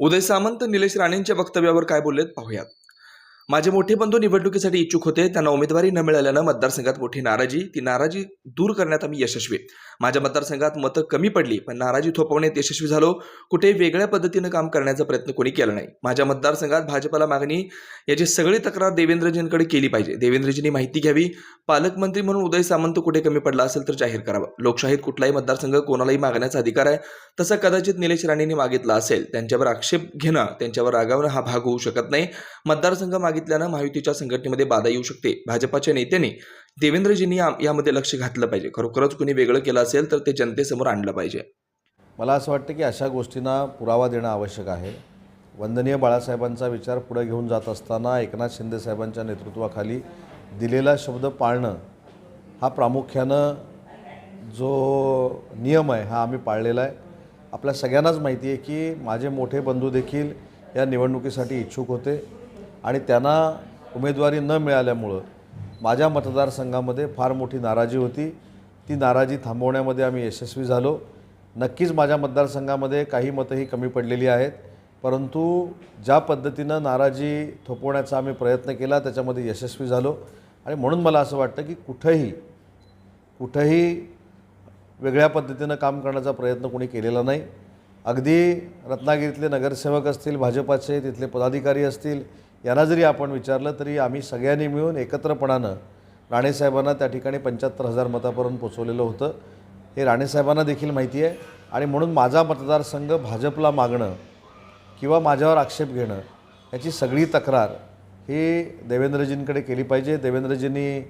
उदय सामंत निलेश राणेंच्या वक्तव्यावर काय बोललेत? पाहूयात. माझे मोठे बंधू निवडणुकीसाठी इच्छुक होते. त्यांना उमेदवारी न मिळाल्यानं मतदारसंघात मोठी नाराजी. ती नाराजी दूर करण्यात आम्ही यशस्वी. माझ्या मतदारसंघात मतं कमी पडली पण नाराजी थोपवण्यात यशस्वी झालो. कुठे वेगळ्या पद्धतीनं काम करण्याचा प्रयत्न कोणी केला नाही. माझ्या मतदारसंघात भाजपला मागणी याची सगळी तक्रार देवेंद्रजींकडे केली पाहिजे. देवेंद्रजींनी माहिती घ्यावी. पालकमंत्री म्हणून उदय सामंत कुठे कमी पडला असेल तर जाहीर करावं. लोकशाहीत कुठलाही मतदारसंघ कोणालाही मागण्याचा अधिकार आहे. तसा कदाचित निलेश राणेंनी मागितला असेल. त्यांच्यावर आक्षेप घेणं त्यांच्यावर रागावणं हा भाग होऊ शकत नाही. मतदारसंघ मागे मागितल्यानं महायुतीच्या संघटनेमध्ये बाधा येऊ शकते. भाजपाच्या नेत्याने देवेंद्रजींनी यामध्ये लक्ष घातलं पाहिजे. खरोखरच कुणी वेगळं केलं असेल तर ते जनतेसमोर आणलं पाहिजे. मला असं वाटतं की अशा गोष्टींना पुरावा देणं आवश्यक आहे. वंदनीय बाळासाहेबांचा विचार पुढे घेऊन जात असताना एकनाथ शिंदेसाहेबांच्या नेतृत्वाखाली दिलेला शब्द पाळणं हा प्रामुख्यानं जो नियम आहे हा आम्ही पाळलेला आहे. आपल्या सगळ्यांनाच माहिती आहे की माझे मोठे बंधू देखील या निवडणुकीसाठी इच्छुक होते. आणि त्यांना उमेदवारी न मिळाल्यामुळं माझ्या मतदारसंघामध्ये फार मोठी नाराजी होती. ती नाराजी थांबवण्यामध्ये आम्ही यशस्वी झालो. नक्कीच माझ्या मतदारसंघामध्ये काही मतंही कमी पडलेली आहेत. परंतु ज्या पद्धतीनं नाराजी थोपवण्याचा आम्ही प्रयत्न केला त्याच्यामध्ये यशस्वी झालो. आणि म्हणून मला असं वाटतं की कुठंही कुठंही वेगळ्या पद्धतीनं काम करण्याचा प्रयत्न कोणी केलेला नाही. अगदी रत्नागिरीतले नगरसेवक असतील भाजपाचे तिथले पदाधिकारी असतील यांना जरी आपण विचारलं तरी आम्ही सगळ्यांनी मिळून एकत्रपणानं राणेसाहेबांना त्या ठिकाणी पंच्याहत्तर हजार मतापर्यंत पोचवलेलं होतं. हे राणेसाहेबांना देखील माहिती आहे. आणि म्हणून माझा मतदारसंघ भाजपला मागणं किंवा माझ्यावर आक्षेप घेणं याची सगळी तक्रार ही देवेंद्रजींकडे केली पाहिजे. देवेंद्रजींनी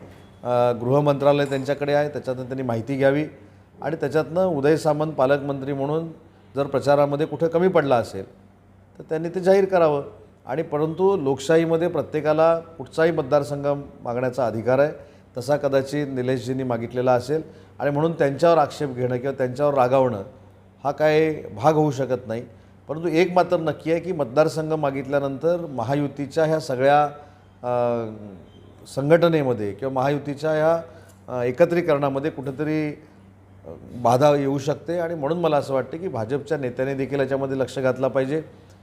गृहमंत्रालय त्यांच्याकडे आहे त्याच्यातनं त्यांनी माहिती घ्यावी. आणि त्याच्यातनं उदय सामंत पालकमंत्री म्हणून जर प्रचारामध्ये कुठं कमी पडला असेल तर त्यांनी ते जाहीर करावं. आणि परंतु लोकशाहीमध्ये प्रत्येकाला कुठचाही मतदारसंघ मागण्याचा अधिकार आहे तसा कदाचित निलेशजींनी मागितलेला असेल. आणि म्हणून त्यांच्यावर आक्षेप घेणं किंवा त्यांच्यावर रागावणं हा काय भाग होऊ शकत नाही. परंतु एक मात्र नक्की आहे की मतदारसंघ मागितल्यानंतर महायुतीच्या ह्या सगळ्या संघटनेमध्ये किंवा महायुतीच्या ह्या एकत्रीकरणामध्ये कुठेतरी बाधा येऊ शकते. आणि म्हणून मला असं वाटतं की भाजपच्या नेत्याने देखील याच्यामध्ये लक्ष घातलं पाहिजे.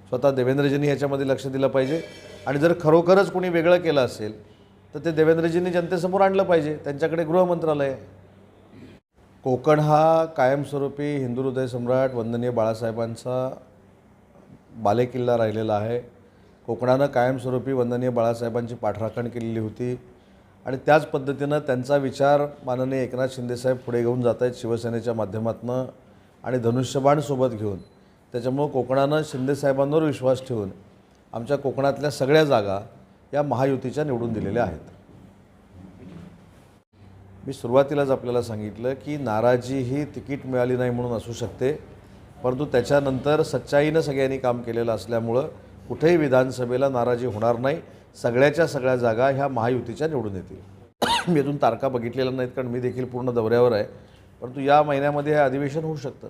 स्वतः देवेंद्रजींनी याच्यामध्ये लक्ष दिलं पाहिजे. आणि जर खरोखरच कोणी वेगळं केलं असेल तर ते देवेंद्रजींनी जनतेसमोर आणलं पाहिजे त्यांच्याकडे गृहमंत्रालय कोकण हा कायमस्वरूपी हिंदू हृदय सम्राट वंदनीय बाळासाहेबांचा बालेकिल्ला राहिलेला आहे. कोकणानं कायमस्वरूपी वंदनीय बाळासाहेबांची पाठराखण केलेली होती. आणि त्याच पद्धतीनं त्यांचा विचार माननीय एकनाथ शिंदेसाहेब पुढे घेऊन जात आहेत शिवसेनेच्या माध्यमातून. आणि धनुष्यबाण सोबत घेऊन त्याच्यामुळं कोकणानं शिंदेसाहेबांवर विश्वास ठेवून आमच्या कोकणातल्या सगळ्या जागा या महायुतीच्या निवडून दिलेल्या आहेत. मी सुरुवातीलाच आपल्याला सांगितलं की नाराजी ही तिकीट मिळाली नाही म्हणून असू शकते परंतु त्याच्यानंतर सच्चाईनं सगळ्यांनी काम केलेलं असल्यामुळं कुठेही विधानसभेला नाराजी होणार नाही सगळ्याच्या सगळ्या जागा ह्या महायुतीच्या निवडून येतील. मी अजून तारखा बघितलेल्या नाहीत कारण मी देखील पूर्ण दौऱ्यावर आहे परंतु या महिन्यामध्ये हे अधिवेशन होऊ शकतं.